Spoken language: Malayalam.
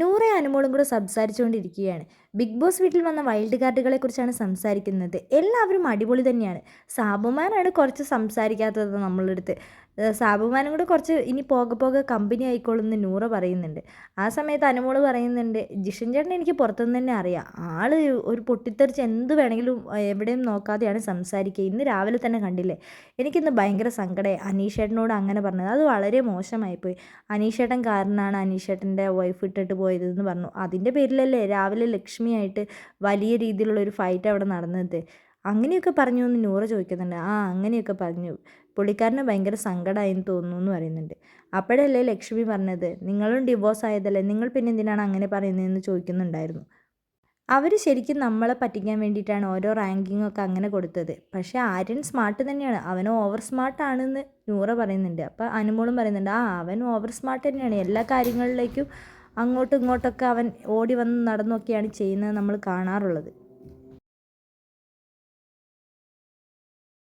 നൂറെ അനുമോളും കൂടെ സംസാരിച്ചുകൊണ്ടിരിക്കുകയാണ്. ബിഗ് ബോസ് വീട്ടിൽ വന്ന വൈൽഡ് കാർഡുകളെ കുറിച്ചാണ് സംസാരിക്കുന്നത്. എല്ലാവരും അടിപൊളി തന്നെയാണ്. സാബുമാനാണ് കുറച്ച് സംസാരിക്കാത്തത് അടുത്ത് സാബുമാനും കൂടെ കുറച്ച് ഇനി പോകെ പോകെ കമ്പനി ആയിക്കോളും എന്ന് നൂറ പറയുന്നുണ്ട്. ആ സമയത്ത് അനുമോൾ പറയുന്നുണ്ട് ജിഷൻ ചേട്ടൻ എനിക്ക് പുറത്തുനിന്ന് തന്നെ അറിയാം. ആൾ ഒരു പൊട്ടിത്തെറിച്ച് എന്ത് വേണമെങ്കിലും എവിടെയും നോക്കാതെയാണ് സംസാരിക്കുക. ഇന്ന് രാവിലെ തന്നെ കണ്ടില്ലേ? എനിക്കിന്ന് ഭയങ്കര സങ്കടമായി അനീഷേട്ടനോട് അങ്ങനെ പറഞ്ഞത്. അത് വളരെ മോശമായിപ്പോയി. അനീഷേട്ടൻ കാരണമാണ് അനീഷേട്ടന്റെ വൈഫ് ഇട്ടിട്ട് പോയതെന്ന് പറഞ്ഞു. അതിന്റെ പേരിലല്ലേ രാവിലെ ലക്ഷ്മിയായിട്ട് വലിയ രീതിയിലുള്ള ഒരു ഫൈറ്റ് അവിടെ നടന്നത്. അങ്ങനെയൊക്കെ പറഞ്ഞു എന്ന് നൂറ ചോദിക്കുന്നുണ്ട്. ആ അങ്ങനെയൊക്കെ പറഞ്ഞു. പുള്ളിക്കാരന് ഭയങ്കര സങ്കടമായെന്ന് തോന്നുന്നു എന്ന് പറയുന്നുണ്ട്. അപ്പോഴല്ലേ ലക്ഷ്മി പറഞ്ഞത്? നിങ്ങളും ഡിവോഴ്സ് ആയതല്ലേ? നിങ്ങൾ പിന്നെ എന്തിനാണ് അങ്ങനെ പറയുന്നതെന്ന് ചോദിക്കുന്നുണ്ടായിരുന്നു. അവർ ശരിക്കും നമ്മളെ പറ്റിക്കാൻ വേണ്ടിയിട്ടാണ് ഓരോ റാങ്കിങ്ങൊക്കെ അങ്ങനെ കൊടുത്തത്. പക്ഷേ ആര്യൻ സ്മാർട്ട് തന്നെയാണ്. അവൻ ഓവർ സ്മാർട്ട് ആണെന്ന് നൂറ പറയുന്നുണ്ട്. അപ്പോൾ അനുമോളും പറയുന്നുണ്ട് ആ അവൻ ഓവർ സ്മാർട്ട് തന്നെയാണ്. എല്ലാ കാര്യങ്ങളിലേക്കും അങ്ങോട്ടും ഇങ്ങോട്ടൊക്കെ അവൻ ഓടി വന്ന് നടന്നൊക്കെയാണ് ചെയ്യുന്നത് നമ്മൾ കാണാറുള്ളത്.